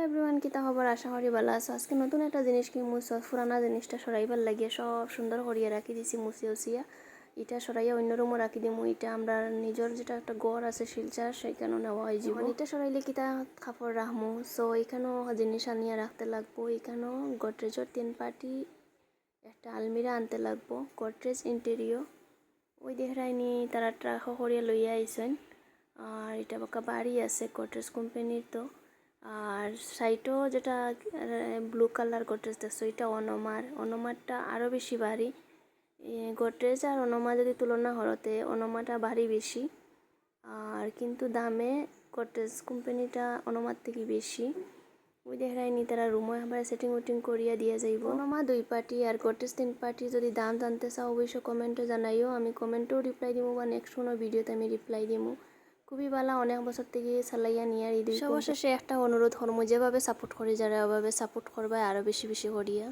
Hello everyone কিতা খবর? আশা করি ভালো আছো। আজকে নতুন একটা জিনিস কি মুছ পুরানা জিনিসটা সরাইবার লাগিয়ে সব সুন্দর করিয়া রাখি দিছি, মুছি উচিয়া এটা সরাইয়া অন্য রুমও রাখি দিমু। এটা আমরা নিজের যেটা একটা গড় আছে, শিলচার, সেইখানেও নেওয়া হয় জীবন। এটা সরাইলে কিতা কাপড় রাখমু? সো এখানেও জিনিস আনিয়া রাখতে লাগবো। এখানেও গডরেজর তিন পাটি, একটা আলমিরা আনতে লাগবো। গডরেজ ইন্টেরিয়র ওই দেহরাইনি তারা ট্রাক করিয়া লইয়া আইসেন। আর এটা বাকা বাড়ি আছে গডরেজ কোম্পানির তো। আর সাইটও যেটা ব্লু কালার গডরেজ দেখছ? এটা অনমার। অনমারটা আরও বেশি ভারী। গডরেজ আর অনমা যদি তুলনা হরতে অনমাটা ভারী বেশি। আর কিন্তু দামে গডরেজ কোম্পানিটা অনমার থেকে বেশি। ওই দেখায়নি তারা রুমে আবার সেটিং উটিং করিয়া দিয়া যাইব। অনমা দুই পার্টি আর গডরেজ তিন পার্টি যদি দাম জানতে চাও, অবশ্যই কমেন্টে জানাইও। আমি কমেন্টেও রিপ্লাই দিব বা নেক্সট কোনো ভিডিওতে আমি রিপ্লাই দিব খুবই ভালো অনেক বছর থেকে চালাইয়া নিয়ে আর সবার শেষে সবশেষে একটা অনুরোধ করব যেভাবে সাপোর্ট করে যারা ওভাবে সাপোর্ট করবে আরও বেশি বেশি করিয়া।